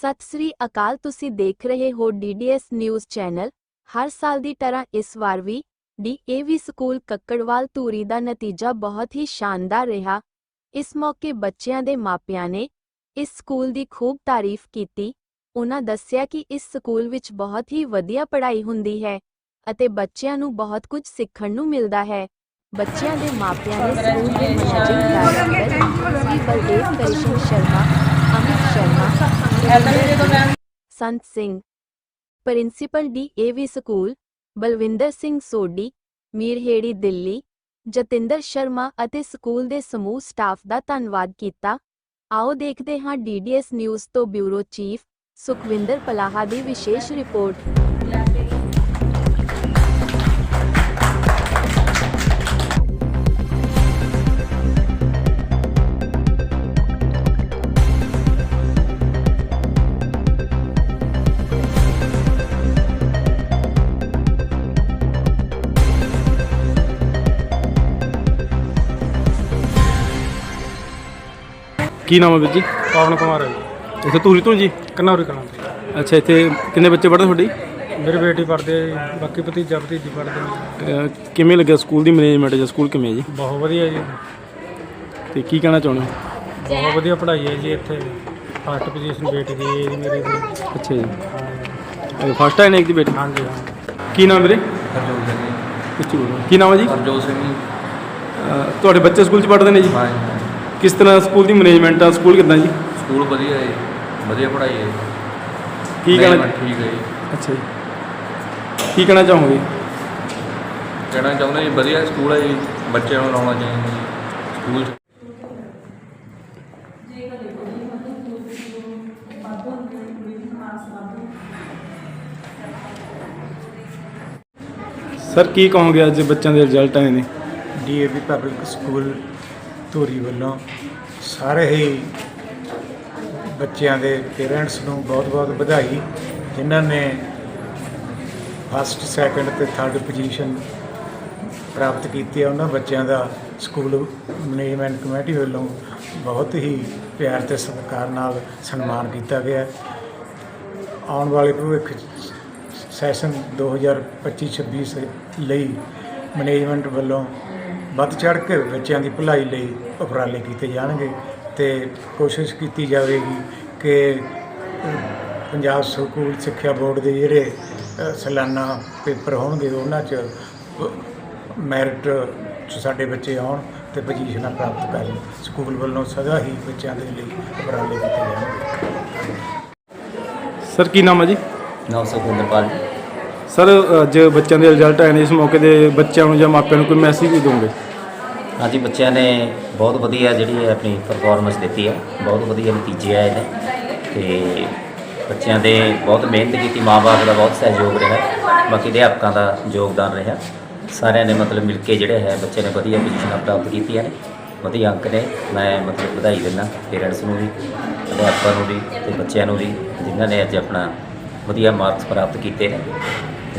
ਸਤਿ ਸ੍ਰੀ ਅਕਾਲ, ਤੁਸੀਂ ਦੇਖ ਰਹੇ ਹੋ ਡੀਡੀਐਸ ਨਿਊਜ਼ ਚੈਨਲ। ਹਰ ਸਾਲ ਦੀ ਤਰ੍ਹਾਂ ਇਸ ਵਾਰ ਵੀ ਡੀਏਵੀ ਸਕੂਲ ਕੱਕੜਵਾਲ ਧੂਰੀ ਦਾ ਨਤੀਜਾ ਬਹੁਤ ਹੀ ਸ਼ਾਨਦਾਰ ਰਿਹਾ। ਇਸ ਮੌਕੇ ਬੱਚਿਆਂ ਦੇ ਮਾਪਿਆਂ ਨੇ ਇਸ ਸਕੂਲ ਦੀ ਖੂਬ ਤਾਰੀਫ ਕੀਤੀ। ਉਹਨਾਂ ਦੱਸਿਆ ਕਿ ਇਸ ਸਕੂਲ ਵਿੱਚ ਬਹੁਤ ਹੀ ਵਧੀਆ ਪੜ੍ਹਾਈ ਹੁੰਦੀ ਹੈ ਅਤੇ ਬੱਚਿਆਂ ਨੂੰ ਬਹੁਤ ਕੁਝ ਸਿੱਖਣ ਨੂੰ ਮਿਲਦਾ ਹੈ। ਬੱਚਿਆਂ ਦੇ ਮਾਪਿਆਂ ਨੇ ਸਕੂਲ ਦੇ managing director Shri Baldev Krishan Sharma Sharma Sant Singh, principal DAV school, Balwinder Singh Sodhi, Mirheri Delhi, Jatinder Sharma ਅਤੇ ਸਕੂਲ ਦੇ ਸਮੂਹ ਸਟਾਫ ਦਾ ਧੰਨਵਾਦ ਕੀਤਾ। ਆਓ ਦੇਖਦੇ ਹਾਂ ਡੀਡੀਐਸ ਨਿਊਜ਼ ਤੋਂ ਬਿਊਰੋ ਚੀਫ ਸੁਖਵਿੰਦਰ ਪਲਾਹਾ ਦੀ ਵਿਸ਼ੇਸ਼ ਰਿਪੋਰਟ। ਕੀ ਨਾਮ ਹੈ ਵੀਰ ਜੀ? ਪਵਨ ਕੁਮਾਰ ਹੈ ਜੀ। ਇੱਥੇ ਧੂਰੀ ਤੋਂ ਜੀ? ਕਨੌਰੀ ਕਲਾਂ ਤੋਂ। ਅੱਛਾ ਇੱਥੇ ਕਿੰਨੇ ਬੱਚੇ ਪੜ੍ਹਦੇ ਤੁਹਾਡੀ? ਮੇਰੀ ਬੇਟੀ ਪੜ੍ਹਦੇ ਆ ਜੀ ਬਾਕੀ ਭਤੀਜਾ ਭਤੀਜੀ ਪੜ੍ਹਦੇ ਨੇ ਅਹ ਕਿਵੇਂ ਲੱਗਿਆ ਸਕੂਲ ਦੀ ਮੈਨੇਜਮੈਂਟ ਜਾਂ ਸਕੂਲ ਕਿਵੇਂ ਹੈ ਜੀ? ਬਹੁਤ ਵਧੀਆ ਜੀ। ਤੇ ਕੀ ਕਹਿਣਾ ਚਾਹੁੰਦੇ ਹੋ? ਬਹੁਤ ਵਧੀਆ ਪੜ੍ਹਾਈ ਹੈ ਜੀ ਇੱਥੇ। ਫਸਟ ਪੋਜੀਸ਼ਨ ਬੇਟੀ ਦੀ ਹੈ ਜੀ ਮੇਰੀ ਦੀ ਅੱਛਾ ਜੀ। ਫਸਟ ਟਾਈਮ ਇੱਕ ਦੀ ਬੇਟੀ? ਹਾਂਜੀ ਹਾਂ। ਕੀ ਨਾਮ ਵੀਰੇ? ਹਰਜੋਤ ਸਿੰਘ ਜੀ। ਕੀ ਨਾਮ ਹੈ ਜੀ? ਹਰਜੋਤ ਸਿੰਘ ਜੀ। ਅਹ ਤੁਹਾਡੇ ਬੱਚੇ ਸਕੂਲ 'ਚ ਪੜ੍ਹਦੇ ਨੇ ਜੀ? ਹਾਂ ਕਿਸ ਤਰ੍ਹਾਂ ਸਕੂਲ ਦੀ ਮੈਨੇਜਮੈਂਟ ਆ? ਸਕੂਲ ਕਿੱਦਾਂ ਜੀ? ਸਕੂਲ ਵਧੀਆ ਹੈ ਵਧੀਆ ਪੜ੍ਹਾਈ ਹੈ ਕੀ ਕਹਿਣਾ Management ਠੀਕ ਹੈ ਜੀ। ਅੱਛਾ ਜੀ। ਕੀ ਕਹਿਣਾ ਚਾਹੋਗੇ? ਕਹਿਣਾ ਚਾਹੁੰਦਾ ਜੀ ਵਧੀਆ ਸਕੂਲ ਹੈ ਜੀ ਬੱਚਿਆਂ ਨੂੰ ਲਾਉਣਾ ਚਾਹੀਦਾ ਜੀ। ਸਕੂਲ 'ਚ ਸਰ ਕੀ ਕਹੋਗੇ ਅੱਜ ਬੱਚਿਆਂ ਦੇ ਰਿਜ਼ਲਟ ਆਏ ਨੇ? DAV public school. ਧੂਰੀ ਵੱਲੋਂ ਸਾਰੇ ਹੀ ਬੱਚਿਆਂ ਦੇ ਪੇਰੈਂਟਸ ਨੂੰ ਬਹੁਤ-ਬਹੁਤ ਵਧਾਈ, ਜਿਨ੍ਹਾਂ ਨੇ ਫਸਟ ਸੈਕੰਡ ਤੇ ਥਰਡ ਪੋਜੀਸ਼ਨ ਪ੍ਰਾਪਤ ਕੀਤੀ ਹੈ। ਉਹਨਾਂ ਬੱਚਿਆਂ ਦਾ ਸਕੂਲ ਮੈਨੇਜਮੈਂਟ ਕਮੇਟੀ ਵੱਲੋਂ ਬਹੁਤ ਹੀ ਪਿਆਰ ਤੇ ਸਤਿਕਾਰ ਨਾਲ ਸਨਮਾਨ ਕੀਤਾ ਗਿਆ। ਆਉਣ ਵਾਲੇ ਭਵਿੱਖ 'ਚ ਸੈਸ਼ਨ 2025-26 ਲਈ ਮੈਨੇਜਮੈਂਟ ਵੱਲੋਂ ਵੱਧ ਚੜ੍ਹ ਕੇ ਬੱਚਿਆਂ ਦੀ ਭਲਾਈ ਲਈ ਉਪਰਾਲੇ ਕੀਤੇ ਜਾਣਗੇ ਤੇ ਕੋਸ਼ਿਸ਼ ਕੀਤੀ ਜਾਵੇਗੀ ਕਿ ਪੰਜਾਬ ਸਕੂਲ ਸਿੱਖਿਆ ਬੋਰਡ ਦੇ ਜਿਹੜੇ ਸਾਲਾਨਾ ਪੇਪਰ ਹੋਣਗੇ ਉਹਨਾਂ 'ਚ ਮੈਰਿਟ 'ਚ ਸਾਡੇ ਬੱਚੇ ਆਉਣ ਤੇ ਪੋਜੀਸ਼ਨਾਂ ਪ੍ਰਾਪਤ ਕਰਨ। ਸਕੂਲ ਵੱਲੋਂ ਸਦਾ ਹੀ ਬੱਚਿਆਂ ਦੇ ਲਈ ਉਪਰਾਲੇ ਕੀਤੇ ਜਾਣਗੇ। ਸਰ ਕੀ ਨਾਮ ਹੈ ਜੀ? ਨਾਮ ਸੁਖਵਿੰਦਰਪਾਲ ਜੀ। ਸਰ, ਅੱਜ ਬੱਚਿਆਂ ਦੇ ਰਿਜ਼ਲਟ ਆਏ ਨੇ, ਇਸ ਮੌਕੇ ਦੇ ਬੱਚਿਆਂ ਨੂੰ ਜਾਂ ਮਾਪਿਆਂ ਨੂੰ ਕੋਈ ਮੈਸੇਜ ਵੀ ਦੋਗੇ ਹਾਂਜੀ, ਬੱਚਿਆਂ ਨੇ ਬਹੁਤ ਵਧੀਆ ਜਿਹੜੀ ਹੈ ਆਪਣੀ ਪਰਫਾਰਮੈਂਸ ਦਿੱਤੀ ਹੈ। ਬਹੁਤ ਵਧੀਆ ਨਤੀਜੇ ਆਏ ਨੇ ਤੇ ਬੱਚਿਆਂ ਦੇ ਬਹੁਤ ਮਿਹਨਤ ਕੀਤੀ ਮਾਪੇ ਦਾ ਬਹੁਤ ਸਹਿਯੋਗ ਰਿਹਾ, ਬਾਕੀ ਅਧਿਆਪਕਾਂ ਦਾ ਯੋਗਦਾਨ ਰਿਹਾ। ਸਾਰਿਆਂ ਨੇ ਮਤਲਬ ਮਿਲ ਕੇ ਜਿਹੜੇ ਹੈ ਬੱਚੇ ਨੇ ਵਧੀਆ ਪੋਜੀਸ਼ਨਾਂ ਪ੍ਰਾਪਤ ਕੀਤੀਆਂ ਨੇ। ਵਧੀਆ ਅੰਕ ਨੇ, ਮੈਂ ਮਤਲਬ ਵਧਾਈ ਦਿੰਦਾ ਪੇਰੈਂਟਸ ਨੂੰ ਵੀ, ਅਧਿਆਪਕਾਂ ਨੂੰ ਵੀ ਤੇ ਬੱਚਿਆਂ ਨੂੰ ਵੀ, ਜਿਨ੍ਹਾਂ ਨੇ ਅੱਜ ਆਪਣਾ ਵਧੀਆ ਮਾਰਕਸ ਪ੍ਰਾਪਤ ਕੀਤੇ ਨੇ।